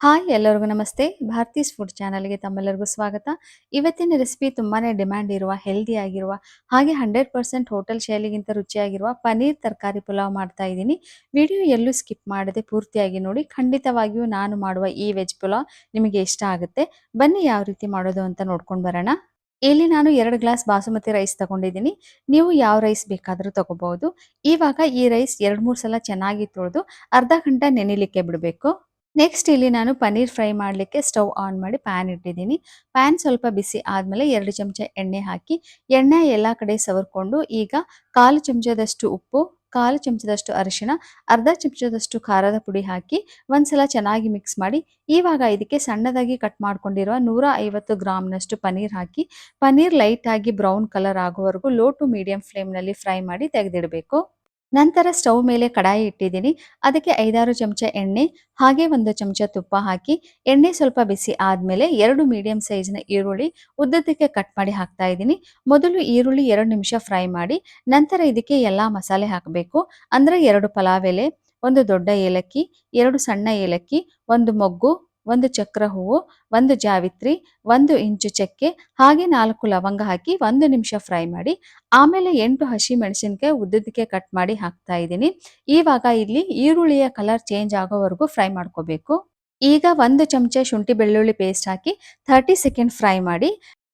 Hi, ಎಲ್ಲರಿಗೂ ನಮಸ್ತೆ. ಭಾರತೀಸ್ food ಚಾನಲ್ಗೆ ತಮ್ಮೆಲ್ಲರಿಗೂ ಸ್ವಾಗತ. ಇವತ್ತಿನ ರೆಸಿಪಿ ತುಂಬಾನೇ ಡಿಮ್ಯಾಂಡ್ ಇರುವ, ಹೆಲ್ದಿ ಆಗಿರುವ, ಹಾಗೆ ಹಂಡ್ರೆಡ್ ಪರ್ಸೆಂಟ್ ಹೋಟೆಲ್ ಶೈಲಿಗಿಂತ ರುಚಿಯಾಗಿರುವ ಪನೀರ್ ತರಕಾರಿ ಪುಲಾವ್ ಮಾಡ್ತಾ ಇದ್ದೀನಿ. ವಿಡಿಯೋ ಎಲ್ಲೂ ಸ್ಕಿಪ್ ಮಾಡದೆ ಪೂರ್ತಿಯಾಗಿ ನೋಡಿ, ಖಂಡಿತವಾಗಿಯೂ ನಾನು ಮಾಡುವ ಈ ವೆಜ್ ಪುಲಾವ್ ನಿಮಗೆ ಇಷ್ಟ ಆಗುತ್ತೆ. ಬನ್ನಿ, ಯಾವ ರೀತಿ ಮಾಡೋದು ಅಂತ ನೋಡ್ಕೊಂಡು ಬರೋಣ. ಇಲ್ಲಿ ನಾನು ಎರಡು ಗ್ಲಾಸ್ ಬಾಸುಮತಿ ರೈಸ್ ತಗೊಂಡಿದ್ದೀನಿ. ನೀವು ಯಾವ ರೈಸ್ ಬೇಕಾದರೂ ತಗೋಬಹುದು. ಇವಾಗ ಈ ರೈಸ್ ಎರಡು ಮೂರು ಸಲ ಚೆನ್ನಾಗಿ ತೊಳೆದು ಅರ್ಧ ಗಂಟೆ ನೆನಿಲಿಕ್ಕೆ ಬಿಡಬೇಕು. ನೆಕ್ಸ್ಟ್ ಇಲ್ಲಿ ನಾನು ಪನ್ನೀರ್ ಫ್ರೈ ಮಾಡಲಿಕ್ಕೆ ಸ್ಟವ್ ಆನ್ ಮಾಡಿ ಪ್ಯಾನ್ ಇಟ್ಟಿದ್ದೀನಿ. ಪ್ಯಾನ್ ಸ್ವಲ್ಪ ಬಿಸಿ ಆದಮೇಲೆ ಎರಡು ಚಮಚ ಎಣ್ಣೆ ಹಾಕಿ ಎಣ್ಣೆ ಎಲ್ಲ ಕಡೆ ಸವರ್ಕೊಂಡು ಈಗ ಕಾಲು ಚಮಚದಷ್ಟು ಉಪ್ಪು, ಕಾಲು ಚಮಚದಷ್ಟು ಅರಿಶಿಣ, ಅರ್ಧ ಚಮಚದಷ್ಟು ಖಾರದ ಪುಡಿ ಹಾಕಿ ಒಂದ್ಸಲ ಚೆನ್ನಾಗಿ ಮಿಕ್ಸ್ ಮಾಡಿ ಇವಾಗ ಇದಕ್ಕೆ ಸಣ್ಣದಾಗಿ ಕಟ್ ಮಾಡ್ಕೊಂಡಿರುವ ನೂರ ಐವತ್ತು ಗ್ರಾಮ್ನಷ್ಟು ಪನ್ನೀರ್ ಹಾಕಿ ಪನ್ನೀರ್ ಲೈಟ್ ಆಗಿ ಬ್ರೌನ್ ಕಲರ್ ಆಗೋವರೆಗೂ ಲೋ ಟು ಮೀಡಿಯಂ ಫ್ಲೇಮ್ನಲ್ಲಿ ಫ್ರೈ ಮಾಡಿ ತೆಗೆದಿಡಬೇಕು. ನಂತರ ಸ್ಟವ್ ಮೇಲೆ ಕಡಾಯಿ ಇಟ್ಟಿದ್ದೀನಿ. ಅದಕ್ಕೆ ಐದಾರು ಚಮಚ ಎಣ್ಣೆ, ಹಾಗೆ ಒಂದು ಚಮಚ ತುಪ್ಪ ಹಾಕಿ, ಎಣ್ಣೆ ಸ್ವಲ್ಪ ಬಿಸಿ ಆದಮೇಲೆ ಎರಡು ಮೀಡಿಯಂ ಸೈಜ್ನ ಈರುಳ್ಳಿ ಉದ್ದದಕ್ಕೆ ಕಟ್ ಮಾಡಿ ಹಾಕ್ತಾ ಇದ್ದೀನಿ. ಮೊದಲು ಈರುಳ್ಳಿ ಎರಡು ನಿಮಿಷ ಫ್ರೈ ಮಾಡಿ, ನಂತರ ಇದಕ್ಕೆ ಎಲ್ಲ ಮಸಾಲೆ ಹಾಕಬೇಕು. ಅಂದರೆ ಎರಡು ಪಲಾವ್ ಎಲೆ, ಒಂದು ದೊಡ್ಡ ಏಲಕ್ಕಿ, ಎರಡು ಸಣ್ಣ ಏಲಕ್ಕಿ, ಒಂದು ಮೊಗ್ಗು ಒಂದು ಚಕ್ರ ಹೂವು, ಒಂದು ಜಾವಿತ್ರಿ, ಒಂದು ಇಂಚು ಚಕ್ಕೆ, ಹಾಗೆ ನಾಲ್ಕು ಲವಂಗ ಹಾಕಿ ಒಂದು ನಿಮಿಷ ಫ್ರೈ ಮಾಡಿ, ಆಮೇಲೆ ಎಂಟು ಹಸಿ ಮೆಣಸಿನಕಾಯಿ ಉದ್ದದಕ್ಕೆ ಕಟ್ ಮಾಡಿ ಹಾಕ್ತಾ ಇದ್ದೀನಿ. ಇವಾಗ ಇಲ್ಲಿ ಈರುಳ್ಳಿಯ ಕಲರ್ ಚೇಂಜ್ ಆಗೋವರೆಗೂ ಫ್ರೈ ಮಾಡ್ಕೋಬೇಕು. ಈಗ ಒಂದು ಚಮಚ ಶುಂಠಿ ಬೆಳ್ಳುಳ್ಳಿ ಪೇಸ್ಟ್ ಹಾಕಿ ಥರ್ಟಿ ಸೆಕೆಂಡ್ ಫ್ರೈ ಮಾಡಿ,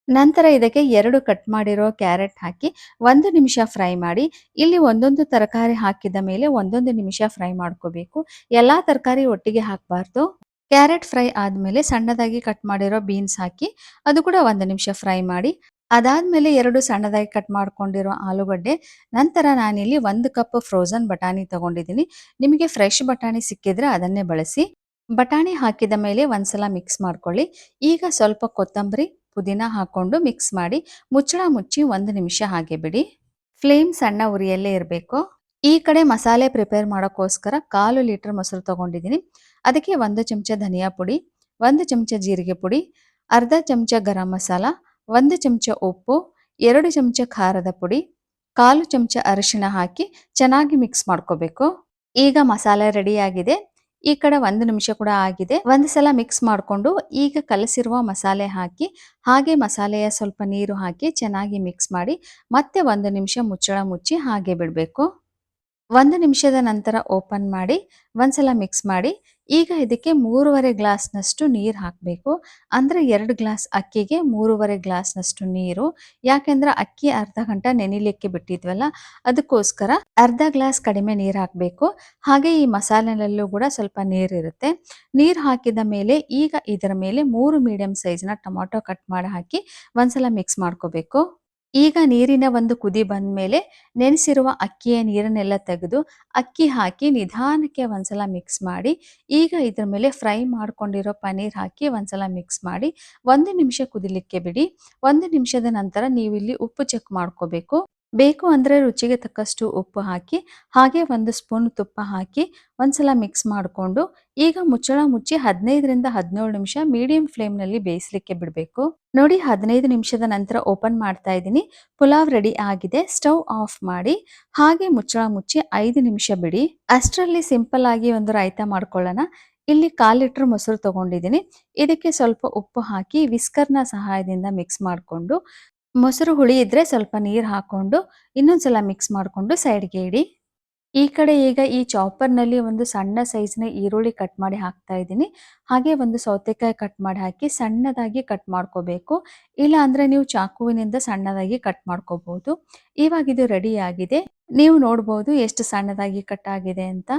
ನಂತರ ಇದಕ್ಕೆ ಎರಡು ಕಟ್ ಮಾಡಿರೋ ಕ್ಯಾರೆಟ್ ಹಾಕಿ ಒಂದು ನಿಮಿಷ ಫ್ರೈ ಮಾಡಿ, ಇಲ್ಲಿ ಒಂದೊಂದು ತರಕಾರಿ ಹಾಕಿದ ಮೇಲೆ ಒಂದೊಂದು ನಿಮಿಷ ಫ್ರೈ ಮಾಡ್ಕೋಬೇಕು. ಎಲ್ಲ ತರಕಾರಿ ಒಟ್ಟಿಗೆ ಹಾಕಬಾರ್ದು. ಕ್ಯಾರೆಟ್ ಫ್ರೈ ಆದಮೇಲೆ ಸಣ್ಣದಾಗಿ ಕಟ್ ಮಾಡಿರೋ ಬೀನ್ಸ್ ಹಾಕಿ ಅದು ಕೂಡ ಒಂದು ನಿಮಿಷ ಫ್ರೈ ಮಾಡಿ, ಅದಾದ್ಮೇಲೆ ಎರಡು ಸಣ್ಣದಾಗಿ ಕಟ್ ಮಾಡ್ಕೊಂಡಿರೋ ಆಲೂಗಡ್ಡೆ, ನಂತರ ನಾನಿಲ್ಲಿ ಒಂದು ಕಪ್ ಫ್ರೋಝನ್ ಬಟಾಣಿ ತಗೊಂಡಿದ್ದೀನಿ. ನಿಮಗೆ ಫ್ರೆಶ್ ಬಟಾಣಿ ಸಿಕ್ಕಿದ್ರೆ ಅದನ್ನೇ ಬಳಸಿ. ಬಟಾಣಿ ಹಾಕಿದ ಮೇಲೆ ಒಂದ್ಸಲ ಮಿಕ್ಸ್ ಮಾಡ್ಕೊಳ್ಳಿ. ಈಗ ಸ್ವಲ್ಪ ಕೊತ್ತಂಬರಿ, ಪುದೀನ ಹಾಕ್ಕೊಂಡು ಮಿಕ್ಸ್ ಮಾಡಿ ಮುಚ್ಚಳ ಮುಚ್ಚಿ ಒಂದು ನಿಮಿಷ ಹಾಗೆ ಬಿಡಿ. ಫ್ಲೇಮ್ ಸಣ್ಣ ಉರಿಯಲ್ಲೇ ಇರಬೇಕು. ಈ ಕಡೆ ಮಸಾಲೆ ಪ್ರಿಪೇರ್ ಮಾಡೋಕ್ಕೋಸ್ಕರ ಕಾಲು ಲೀಟರ್ ಮೊಸರು ತಗೊಂಡಿದ್ದೀನಿ. ಅದಕ್ಕೆ ಒಂದು ಚಮಚ ಧನಿಯಾ ಪುಡಿ, ಒಂದು ಚಮಚ ಜೀರಿಗೆ ಪುಡಿ, ಅರ್ಧ ಚಮಚ ಗರಂ ಮಸಾಲ, ಒಂದು ಚಮಚ ಉಪ್ಪು, ಎರಡು ಚಮಚ ಖಾರದ ಪುಡಿ, ಕಾಲು ಚಮಚ ಅರಿಶಿಣ ಹಾಕಿ ಚೆನ್ನಾಗಿ ಮಿಕ್ಸ್ ಮಾಡ್ಕೋಬೇಕು. ಈಗ ಮಸಾಲೆ ರೆಡಿಯಾಗಿದೆ ಈ ಕಡೆ ಒಂದು ನಿಮಿಷ ಕೂಡ ಆಗಿದೆ. ಒಂದು ಸಲ ಮಿಕ್ಸ್ ಮಾಡಿಕೊಂಡು ಈಗ ಕಲಸಿರುವ ಮಸಾಲೆ ಹಾಕಿ, ಹಾಗೆ ಮಸಾಲೆಯ ಸ್ವಲ್ಪ ನೀರು ಹಾಕಿ ಚೆನ್ನಾಗಿ ಮಿಕ್ಸ್ ಮಾಡಿ ಮತ್ತೆ ಒಂದು ನಿಮಿಷ ಮುಚ್ಚಳ ಮುಚ್ಚಿ ಹಾಗೆ ಬಿಡಬೇಕು. ಒಂದು ನಿಮಿಷದ ನಂತರ ಓಪನ್ ಮಾಡಿ, ಒಂದ್ಸಲ ಮಿಕ್ಸ್ ಮಾಡಿ, ಈಗ ಇದಕ್ಕೆ ಮೂರುವರೆ ಗ್ಲಾಸ್ನಷ್ಟು ನೀರು ಹಾಕಬೇಕು. ಅಂದರೆ ಎರಡು ಗ್ಲಾಸ್ ಅಕ್ಕಿಗೆ ಮೂರುವರೆ ಗ್ಲಾಸ್ನಷ್ಟು ನೀರು. ಯಾಕೆಂದ್ರೆ ಅಕ್ಕಿ ಅರ್ಧ ಗಂಟೆ ನೆನಿಲಿಕ್ಕೆ ಬಿಟ್ಟಿದ್ವಲ್ಲ, ಅದಕ್ಕೋಸ್ಕರ ಅರ್ಧ ಗ್ಲಾಸ್ ಕಡಿಮೆ ನೀರು ಹಾಕಬೇಕು. ಹಾಗೆ ಈ ಮಸಾಲೆನಲ್ಲೂ ಕೂಡ ಸ್ವಲ್ಪ ನೀರಿರುತ್ತೆ ನೀರು ಹಾಕಿದ ಮೇಲೆ ಈಗ ಇದರ ಮೇಲೆ ಮೂರು ಮೀಡಿಯಂ ಸೈಜ್ನ ಟೊಮೊಟೊ ಕಟ್ ಮಾಡಿ ಹಾಕಿ ಒಂದ್ಸಲ ಮಿಕ್ಸ್ ಮಾಡ್ಕೋಬೇಕು. ಈಗ ನೀರಿನ ಒಂದು ಕುದಿ ಬಂದ ಮೇಲೆ ನೆನೆಸಿರುವ ಅಕ್ಕಿಯ ನೀರನ್ನೆಲ್ಲ ತೆಗೆದು ಅಕ್ಕಿ ಹಾಕಿ ನಿಧಾನಕ್ಕೆ ಒಂದ್ಸಲ ಮಿಕ್ಸ್ ಮಾಡಿ, ಈಗ ಇದ್ರ ಮೇಲೆ ಫ್ರೈ ಮಾಡ್ಕೊಂಡಿರೋ ಪನ್ನೀರ್ ಹಾಕಿ ಒಂದ್ಸಲ ಮಿಕ್ಸ್ ಮಾಡಿ, ಒಂದು ನಿಮಿಷ ಕುದಿಲಿಕ್ಕೆ ಬಿಡಿ, ಒಂದು ನಿಮಿಷದ ನಂತರ ನೀವು ಇಲ್ಲಿ ಉಪ್ಪು ಚೆಕ್ ಮಾಡ್ಕೋಬೇಕು. ಬೇಕು ಅಂದರೆ ರುಚಿಗೆ ತಕ್ಕಷ್ಟು ಉಪ್ಪು ಹಾಕಿ, ಹಾಗೆ ಒಂದು ಸ್ಪೂನ್ ತುಪ್ಪ ಹಾಕಿ ಒಂದ್ಸಲ ಮಿಕ್ಸ್ ಮಾಡಿಕೊಂಡು, ಈಗ ಮುಚ್ಚಳ ಮುಚ್ಚಿ ಹದಿನೈದರಿಂದ ಹದಿನೇಳು ನಿಮಿಷ ಮೀಡಿಯಂ ಫ್ಲೇಮ್ನಲ್ಲಿ ಬೇಯಿಸಲಿಕ್ಕೆ ಬಿಡಬೇಕು. ನೋಡಿ ಹದಿನೈದು ನಿಮಿಷದ ನಂತರ ಓಪನ್ ಮಾಡ್ತಾ ಇದ್ದೀನಿ. ಪುಲಾವ್ ರೆಡಿ ಆಗಿದೆ. ಸ್ಟವ್ ಆಫ್ ಮಾಡಿ, ಹಾಗೆ ಮುಚ್ಚಳ ಮುಚ್ಚಿ ಐದು ನಿಮಿಷ ಬಿಡಿ. ಅಷ್ಟರಲ್ಲಿ ಸಿಂಪಲ್ ಆಗಿ ಒಂದು ರಾಯ್ತ ಮಾಡ್ಕೊಳ್ಳೋಣ. ಇಲ್ಲಿ ಕಾಲು ಲೀಟರ್ ಮೊಸರು ತಗೊಂಡಿದ್ದೀನಿ. ಇದಕ್ಕೆ ಸ್ವಲ್ಪ ಉಪ್ಪು ಹಾಕಿ, ವಿಸ್ಕರ್ನ ಸಹಾಯದಿಂದ ಮಿಕ್ಸ್ ಮಾಡಿಕೊಂಡು ಮೊಸರು ಹುಳಿ ಇದ್ರೆ ಸ್ವಲ್ಪ ನೀರು ಹಾಕೊಂಡು ಇನ್ನೊಂದ್ಸಲ ಮಿಕ್ಸ್ ಮಾಡಿಕೊಂಡು ಸೈಡ್ಗೆ ಇಡಿ. ಈ ಕಡೆ ಈಗ ಈ ಚಾಪರ್ನಲ್ಲಿ ಒಂದು ಸಣ್ಣ ಸೈಜ್ನ ಈರುಳ್ಳಿ ಕಟ್ ಮಾಡಿ ಹಾಕ್ತಾ ಇದ್ದೀನಿ. ಹಾಗೆ ಒಂದು ಸೌತೆಕಾಯಿ ಕಟ್ ಮಾಡಿ ಹಾಕಿ ಸಣ್ಣದಾಗಿ ಕಟ್ ಮಾಡ್ಕೋಬೇಕು. ಇಲ್ಲ ಅಂದ್ರೆ ನೀವು ಚಾಕುವಿನಿಂದ ಸಣ್ಣದಾಗಿ ಕಟ್ ಮಾಡ್ಕೋಬಹುದು ಇವಾಗ ಇದು ರೆಡಿ ಆಗಿದೆ. ನೀವು ನೋಡ್ಬೋದು ಎಷ್ಟು ಸಣ್ಣದಾಗಿ ಕಟ್ ಆಗಿದೆ ಅಂತ.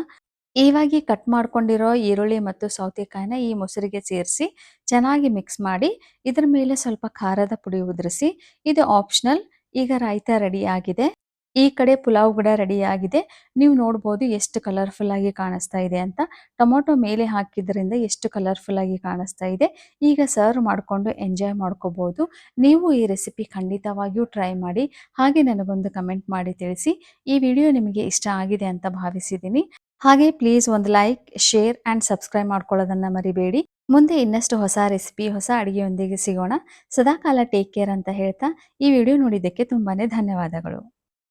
ಇವಾಗಿ ಕಟ್ ಮಾಡ್ಕೊಂಡಿರೋ ಈರುಳ್ಳಿ ಮತ್ತು ಸೌತೆಕಾಯಿನ ಈ ಮೊಸರಿಗೆ ಸೇರಿಸಿ ಚೆನ್ನಾಗಿ ಮಿಕ್ಸ್ ಮಾಡಿ ಇದರ ಮೇಲೆ ಸ್ವಲ್ಪ ಖಾರದ ಪುಡಿ ಉದುರಿಸಿ, ಇದು ಆಪ್ಷನಲ್. ಈಗ ರಾಯ್ತ ರೆಡಿ ಆಗಿದೆ. ಈ ಕಡೆ ಪುಲಾವ್ ಕೂಡ ರೆಡಿ ಆಗಿದೆ. ನೀವು ನೋಡ್ಬೋದು ಎಷ್ಟು ಕಲರ್ಫುಲ್ ಆಗಿ ಕಾಣಿಸ್ತಾ ಇದೆ ಅಂತ. ಟೊಮೊಟೊ ಮೇಲೆ ಹಾಕಿದ್ರಿಂದ ಎಷ್ಟು ಕಲರ್ಫುಲ್ ಆಗಿ ಕಾಣಿಸ್ತಾ ಇದೆ. ಈಗ ಸರ್ವ್ ಮಾಡಿಕೊಂಡು ಎಂಜಾಯ್ ಮಾಡ್ಕೋಬಹುದು ನೀವು ಈ ರೆಸಿಪಿ ಖಂಡಿತವಾಗಿಯೂ ಟ್ರೈ ಮಾಡಿ ಹಾಗೆ ನನಗೊಂದು ಕಮೆಂಟ್ ಮಾಡಿ ತಿಳಿಸಿ. ಈ ವಿಡಿಯೋ ನಿಮಗೆ ಇಷ್ಟ ಆಗಿದೆ ಅಂತ ಭಾವಿಸಿದ್ದೀನಿ. ಹಾಗೆ ಪ್ಲೀಸ್ ಒಂದು ಲೈಕ್ ಶೇರ್ ಆ್ಯಂಡ್ ಸಬ್ಸ್ಕ್ರೈಬ್ ಮಾಡ್ಕೊಳ್ಳೋದನ್ನು ಮರಿಬೇಡಿ. ಮುಂದೆ ಇನ್ನಷ್ಟು ಹೊಸ ರೆಸಿಪಿ ಹೊಸ ಅಡುಗೆಯೊಂದಿಗೆ ಸಿಗೋಣ. ಸದಾಕಾಲ ಟೇಕ್ ಕೇರ್ ಅಂತ ಹೇಳ್ತಾ ಈ ವಿಡಿಯೋ ನೋಡಿದ್ದಕ್ಕೆ ತುಂಬಾ ಧನ್ಯವಾದಗಳು.